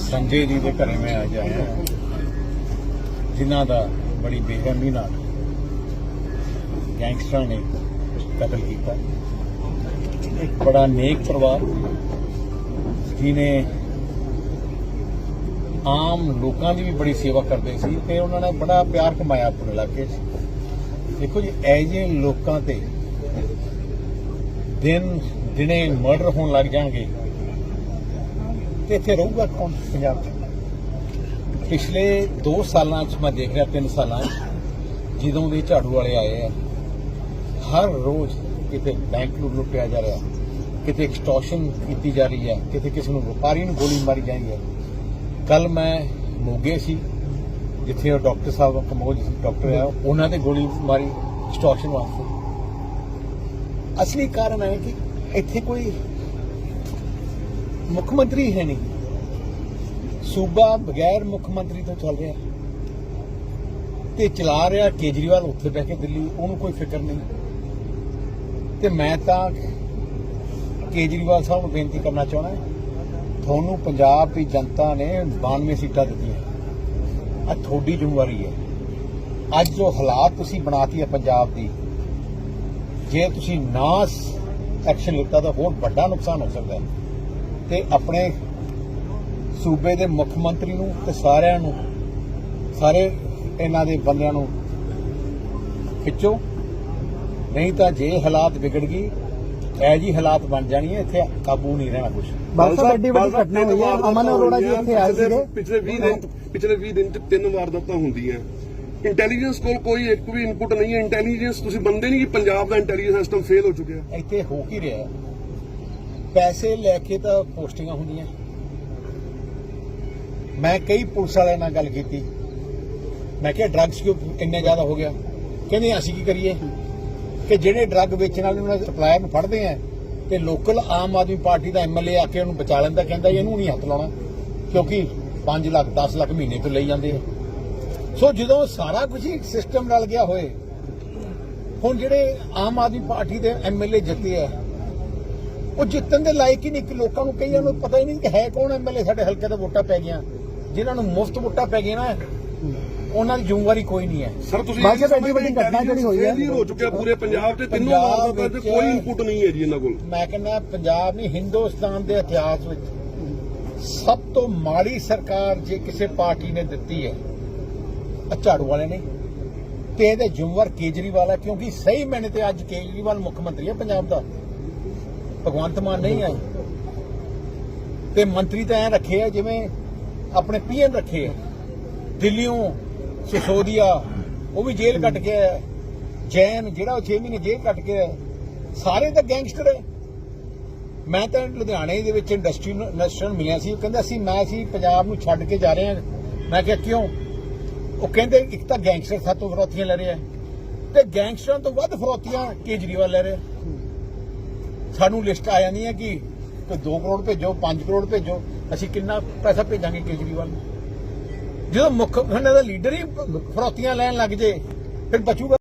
ਸੰਜੇ ਜੀ ਦੇ ਘਰੇ ਮੈਂ ਅੱਜ ਆਇਆ ਜਿਨ੍ਹਾਂ ਦਾ ਬੜੀ ਬੇਰਹਿਮੀ ਨਾਲ ਗੈਂਗਸਟਰਾਂ ਨੇ ਕਤਲ ਕੀਤਾ। ਇੱਕ ਬੜਾ ਨੇਕ ਪਰਿਵਾਰ ਜਿਨੇ ਆਮ ਲੋਕਾਂ ਦੀ ਵੀ ਬੜੀ ਸੇਵਾ ਕਰਦੇ ਸੀ ਤੇ ਉਹਨਾਂ ਨੇ ਬੜਾ ਪਿਆਰ ਕਮਾਇਆ ਆਪਣੇ ਇਲਾਕੇ 'ਚ। ਦੇਖੋ ਜੀ ਐਜੇ ਲੋਕਾਂ ਤੇ ਦਿਨ ਦਿਨੇ ਮਰਡਰ ਹੋਣ ਲੱਗ ਜਾਣਗੇ ਤੇ ਇੱਥੇ ਰਹੂਗਾ ਕੌਣ ਪੰਜਾਬ 'ਚ? ਪਿਛਲੇ 2 ਸਾਲਾਂ 'ਚ ਮੈਂ ਦੇਖ ਰਿਹਾ 3 ਸਾਲਾਂ 'ਚ, ਜਦੋਂ ਦੇ ਝਾੜੂ ਵਾਲੇ ਆਏ ਆ, ਹਰ ਰੋਜ਼ ਕਿਤੇ ਬੈਂਕ ਨੂੰ ਲੁੱਟਿਆ ਜਾ ਰਿਹਾ, ਕਿਤੇ ਐਕਸਟੋਰਸ਼ਨ ਕੀਤੀ ਜਾ ਰਹੀ ਹੈ, ਕਿਤੇ ਕਿਸੇ ਨੂੰ ਵਪਾਰੀ ਨੂੰ ਗੋਲੀ ਮਾਰੀ ਜਾਂਦੀ ਹੈ। ਕੱਲ ਮੈਂ ਮੋਗੇ ਸੀ, ਜਿੱਥੇ ਉਹ ਡਾਕਟਰ ਸਾਹਿਬ ਕਮੋਜ ਡਾਕਟਰ ਆ, ਉਹਨਾਂ ਤੇ ਗੋਲੀ ਮਾਰੀ ਐਕਸਟੋਰਸ਼ਨ ਵਾਸਤੇ। ਅਸਲੀ ਕਾਰਨ ਹੈ ਕਿ ਇੱਥੇ ਕੋਈ ਮੁੱਖ ਮੰਤਰੀ ਹੈ ਨਹੀਂ। ਸੂਬਾ ਬਗੈਰ ਮੁੱਖ ਮੰਤਰੀ ਤੋਂ ਚੱਲ ਰਿਹਾ ਤੇ ਚਲਾ ਰਿਹਾ ਕੇਜਰੀਵਾਲ ਉੱਥੇ ਬਹਿ ਕੇ ਦਿੱਲੀ, ਉਹਨੂੰ ਕੋਈ ਫਿਕਰ ਨਹੀਂ। ਤੇ ਮੈਂ ਤਾਂ ਕੇਜਰੀਵਾਲ ਸਾਹਿਬ ਨੂੰ ਬੇਨਤੀ ਕਰਨਾ ਚਾਹੁੰਦਾ ਤੁਹਾਨੂੰ ਪੰਜਾਬ ਦੀ ਜਨਤਾ ਨੇ 92 ਸੀਟਾਂ ਦਿੱਤੀਆਂ। ਅੱਜ ਤੁਹਾਡੀ ਜ਼ਿੰਮੇਵਾਰੀ ਹੈ। ਅੱਜ ਜੋ ਹਾਲਾਤ ਤੁਸੀਂ ਬਣਾਤੀ ਹੈ ਪੰਜਾਬ ਦੀ, ਜੇ ਤੁਸੀਂ ਨਾ ਐਕਸ਼ਨ ਲਿੱਤਾ ਤਾਂ ਹੋਰ ਵੱਡਾ ਨੁਕਸਾਨ ਹੋ ਸਕਦਾ ਹੈ। ਤੇ ਆਪਣੇ ਸੂਬੇ ਦੇ ਮੁੱਖ ਮੰਤਰੀ ਨੂੰ ਤੇ ਸਾਰਿਆਂ ਨੂੰ ਸਾਰੇ ਇਹਨਾਂ ਦੇ ਬੰਦਿਆਂ ਨੂੰ ਖਿੱਚੋ। ਨਹੀਂ ਤਾਂ ਜੇ ਹਾਲਾਤ ਵਿਗੜ ਗਈ ਐ ਜੀ ਹਾਲਾਤ ਬਣ ਜਾਣੀ ਹੈ ਇੱਥੇ ਕਾਬੂ ਨਹੀਂ ਰਹਿਣਾ ਕੁਝ ਬਾਲਸਾ ਵੱਡੀ ਵੱਡੀ ਘਟਨਾ ਹੋਈ ਹੈ। ਅਮਨ ਅਰੋੜਾ ਜੀ ਇੱਥੇ ਆਏ ਸੀਗੇ। ਪਿਛਲੇ 20 ਦਿਨ ਪਿਛਲੇ 20 ਦਿਨ ਚ ਤਿੰਨ ਵਾਰਦਾਤਾਂ ਹੁੰਦੀਆਂ ਇੰਟੈਲੀਜੈਂਸ ਕੋਲ ਕੋਈ ਇੱਕ ਵੀ ਇਨਪੁਟ ਨਹੀਂ ਹੈ। ਇੰਟੈਲੀਜੈਂਸ ਤੁਸੀਂ ਮੰਨਦੇ ਨਹੀਂ ਕਿ ਪੰਜਾਬ ਦਾ ਇੰਟੈਲੀਜੈਂਸ ਸਿਸਟਮ ਫੇਲ ਹੋ ਚੁੱਕਿਆ। ਇੱਥੇ ਹੋ ਕੀ ਰਿਹਾ? ਹੈ? ਪੈਸੇ ਲੈ ਕੇ ਤਾਂ ਪੋਸਟਿੰਗਾਂ ਹੁੰਦੀਆਂ। ਮੈਂ ਕਈ ਪੁਲਿਸ ਵਾਲਿਆਂ ਨਾਲ ਗੱਲ ਕੀਤੀ। ਮੈਂ ਕਿਹਾ ਡਰੱਗਸ ਕਿਉਂ ਇੰਨੇ ਜ਼ਿਆਦਾ ਹੋ ਗਿਆ? ਕਹਿੰਦੇ, ਅਸੀਂ ਕੀ ਕਰੀਏ? ਕਿ ਜਿਹੜੇ ਡਰੱਗ ਵੇਚਣ ਵਾਲੇ ਉਹਨਾਂ ਦੇ ਸਪਲਾਇਰ ਨੂੰ ਫੜਦੇ ਆ ਤੇ ਲੋਕਲ ਆਮ ਆਦਮੀ ਪਾਰਟੀ ਦਾ ਐਮਐਲਏ ਆ ਕੇ ਉਹਨੂੰ ਬਚਾ ਲੈਂਦਾ, ਕਹਿੰਦਾ ਇਹਨੂੰ ਨਹੀਂ ਹੱਥ ਲਾਉਣਾ, ਕਿਉਂਕਿ 5 ਲੱਖ 10 ਲੱਖ ਮਹੀਨੇ ਤੋਂ ਲਈ ਜਾਂਦੇ ਆ। ਸੋ ਜਦੋਂ ਸਾਰਾ ਕੁਝ ਹੀ ਸਿਸਟਮ ਰਲ ਗਿਆ ਹੋਏ, ਹੁਣ ਜਿਹੜੇ ਆਮ ਆਦਮੀ ਪਾਰਟੀ ਦੇ ਐਮਐਲਏ ਜਿੱਤੇ ਆ, ਉਹ ਜਿੱਤਣ ਦੇ ਲਾਇਕ ਹੀ ਨਹੀਂ ਕਿ ਲੋਕਾਂ ਨੂੰ ਕਈਆਂ ਨੂੰ ਪਤਾ ਹੀ ਨਹੀਂ ਕਿ ਹੈ ਕੌਣ ਐਮਐਲਏ ਸਾਡੇ ਹਲਕੇ ਦੇ ਵੋਟਾਂ ਪੈ ਗਈਆਂ। ਜਿਨ੍ਹਾਂ ਨੂੰ ਮੁਫਤ ਵੋਟਾਂ ਪੈ ਗਈਆਂ ਨਾ ਉਹਨਾਂ ਦੀ ਜ਼ਿੰਮੇਵਾਰੀ ਕੋਈ ਨਹੀਂ ਹੈ। ਸਰ ਤੁਸੀਂ ਬਾਕੀ ਵੱਡੀ ਵੱਡੀ ਘਟਨਾ ਜਿਹੜੀ ਹੋਈ ਹੈ। ਹੋ ਚੁੱਕਿਆ ਪੂਰੇ ਪੰਜਾਬ ਤੇ ਤਿੰਨੋਂ ਵਾਰਦਾਤਾਂ ਤੇ ਕੋਈ ਇਨਪੁਟ ਨਹੀਂ ਹੈ ਜੀ ਇਹਨਾਂ ਕੋਲ। ਮੈਂ ਕਹਿੰਦਾ ਪੰਜਾਬ ਨਹੀਂ ਹਿੰਦੁਸਤਾਨ ਦੇ ਇਤਿਹਾਸ ਵਿੱਚ ਸਭ ਤੋਂ ਮਾੜੀ ਸਰਕਾਰ ਜੇ ਕਿਸੇ ਪਾਰਟੀ ਨੇ ਦਿੱਤੀ ਹੈ ਝਾੜੂ ਵਾਲੇ ਨੇ। ਤੇ ਇਹਦੇ ਜ਼ਿੰਮੇਵਾਰ ਕੇਜਰੀਵਾਲ ਹੈ ਕਿਉਂਕਿ ਸਹੀ ਮੈਨੇ ਤੇ ਅੱਜ ਕੇਜਰੀਵਾਲ ਮੁੱਖ ਮੰਤਰੀ ਹੈ ਪੰਜਾਬ ਦਾ। ਭਗਵੰਤ ਮਾਨ ਨਹੀਂ ਹੈ ਤੇ ਮੰਤਰੀ ਤਾਂ ਐ ਰੱਖੇ ਆ ਜਿਵੇਂ ਆਪਣੇ ਪੀਐਮ ਰੱਖੇ ਆ। ਦਿੱਲੀੋਂ ਸਿਸੋਦੀਆ ਉਹ ਵੀ ਜੇਲ੍ਹ ਕੱਟ ਕੇ ਆਇਆ। ਜੈਨ ਜਿਹੜਾ ਉਹ 6 ਮਹੀਨੇ ਜੇਲ੍ਹ ਕੱਟ ਕੇ ਆਇਆ। ਸਾਰੇ ਤਾਂ ਗੈਂਗਸਟਰ ਹੈ ਮੈਂ ਤਾਂ ਲੁਧਿਆਣੇ ਦੇ ਵਿੱਚ ਇੰਡਸਟਰੀ ਇੰਡਸਟਰੀਅਲ ਮਿਲਿਆ ਸੀ। ਉਹ ਕਹਿੰਦਾ ਸੀ ਮੈਂ ਸੀ ਪੰਜਾਬ ਨੂੰ ਛੱਡ ਕੇ ਜਾ ਰਹੇ ਮੈਂ ਕਿਹਾ ਕਿਉਂ? ਉਹ ਕਹਿੰਦੇ ਇੱਕ ਤਾਂ ਗੈਂਗਸਟਰ ਸਾਤੋਂ ਫਰੋਤੀਆਂ ਲੈ ਰਿਹਾ ਤੇ ਗੈਂਗਸਟਰਾਂ ਤੋਂ ਵੱਧ ਫਰੋਤੀਆਂ ਕੇਜਰੀਵਾਲ ਲੈ ਰਿਹਾ ਸਾਨੂੰ ਲਿਸਟ ਆ ਜਾਂਦੀ ਹੈ ਕਿ ਕੋਈ 2 ਕਰੋੜ ਭੇਜੋ 5 ਕਰੋੜ ਭੇਜੋ। ਅਸੀਂ ਕਿੰਨਾ ਪੈਸਾ ਭੇਜਾਂਗੇ ਕੇਜਰੀਵਾਲ ਨੂੰ? ਜਦੋਂ ਮੁੱਖ ਉਹਨਾਂ ਦਾ ਲੀਡਰ ਹੀ ਫਰੋਤੀਆਂ ਲੈਣ ਲੱਗ ਜੇ, ਫਿਰ ਬਚੂਗਾ